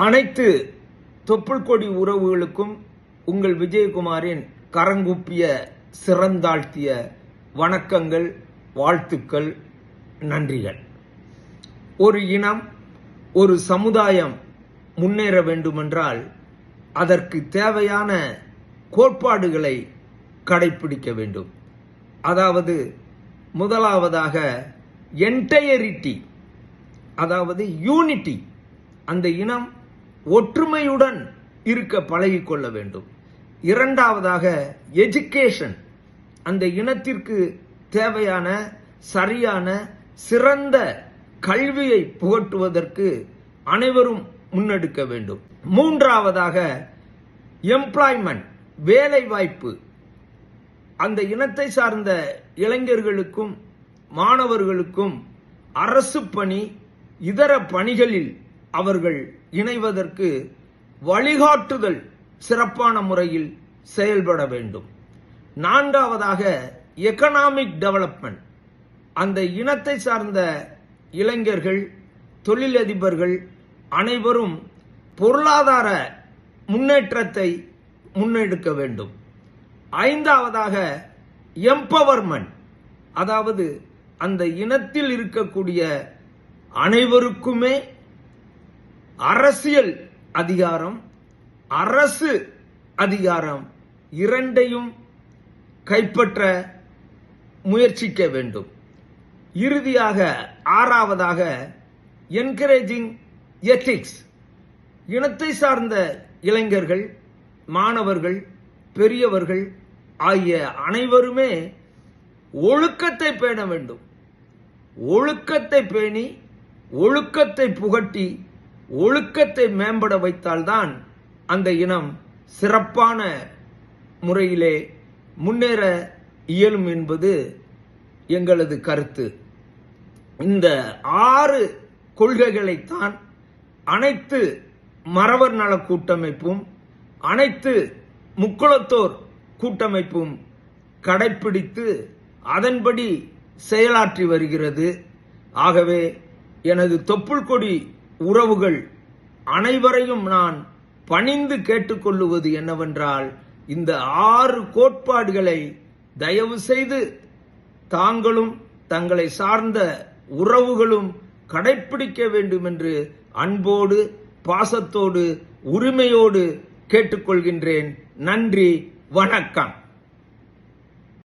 அனைத்து தொப்புள் கொடி உறவுகளுக்கும் உங்கள் விஜயகுமாரின் கரங்குப்பிய சிறந்தாழ்த்திய வணக்கங்கள் வாழ்த்துக்கள் நன்றிகள். ஒரு இனம் ஒரு சமுதாயம் முன்னேற வேண்டுமென்றால் அதற்கு தேவையான கோட்பாடுகளை கடைபிடிக்க வேண்டும். அதாவது முதலாவதாக என்டையரிட்டி அதாவது யூனிட்டி அந்த இனம் ஒற்றுமையுடன் இருக்க பழகிக்கொள்ள வேண்டும். இரண்டாவதாக எஜுகேஷன் அந்த இனத்திற்கு தேவையான சரியான சிறந்த கல்வியை புகட்டுவதற்கு அனைவரும் முன்னெடுக்க வேண்டும். மூன்றாவதாக எம்ப்ளாய்மெண்ட் வேலை வாய்ப்பு அந்த இனத்தை சார்ந்த இளைஞர்களுக்கும் மாணவர்களுக்கும் அரசு பணி இதர பணிகளில் அவர்கள் இணைவதற்கு வழிகாட்டுதல் சிறப்பான முறையில் செயல்பட வேண்டும். நான்காவதாக எக்கனாமிக் டெவலப்மெண்ட் அந்த இனத்தை சார்ந்த இளைஞர்கள் தொழிலதிபர்கள் அனைவரும் பொருளாதார முன்னேற்றத்தை முன்னெடுக்க வேண்டும். ஐந்தாவதாக எம்பவர்மெண்ட் அதாவது அந்த இனத்தில் இருக்கக்கூடிய அனைவருக்குமே அரசியல் அதிகாரம் அரசு அதிகாரம் இரண்டையும் கைப்பற்ற முயற்சிக்க வேண்டும். இறுதியாக ஆறாவதாக என்கரேஜிங் எத்திக்ஸ் இனத்தை சார்ந்த இளைஞர்கள் மாணவர்கள் பெரியவர்கள் ஆகிய அனைவருமே ஒழுக்கத்தை பேண வேண்டும். ஒழுக்கத்தை பேணி ஒழுக்கத்தை புகட்டி ஒழுக்கத்தை மேம்பட வைத்தால்தான் அந்த இனம் சிறப்பான முறையிலே முன்னேற இயலும் என்பது எங்களது கருத்து. இந்த ஆறு கொள்கைகளைத்தான் அனைத்து மறவர் நல கூட்டமைப்பும் அனைத்து முக்குளத்தோர் கூட்டமைப்பும் கடைப்பிடித்து அதன்படி செயலாற்றி வருகிறது. ஆகவே எனது தொப்புள் கொடி உறவுகள் அனைவரையும் நான் பணிந்து கேட்டுக்கொள்ளுவது என்னவென்றால் இந்த ஆறு கோட்பாடுகளை தயவு செய்து தாங்களும் தங்களை சார்ந்த உறவுகளும் கடைப்பிடிக்க வேண்டும் என்று அன்போடு பாசத்தோடு உரிமையோடு கேட்டுக்கொள்கின்றேன். நன்றி வணக்கம்.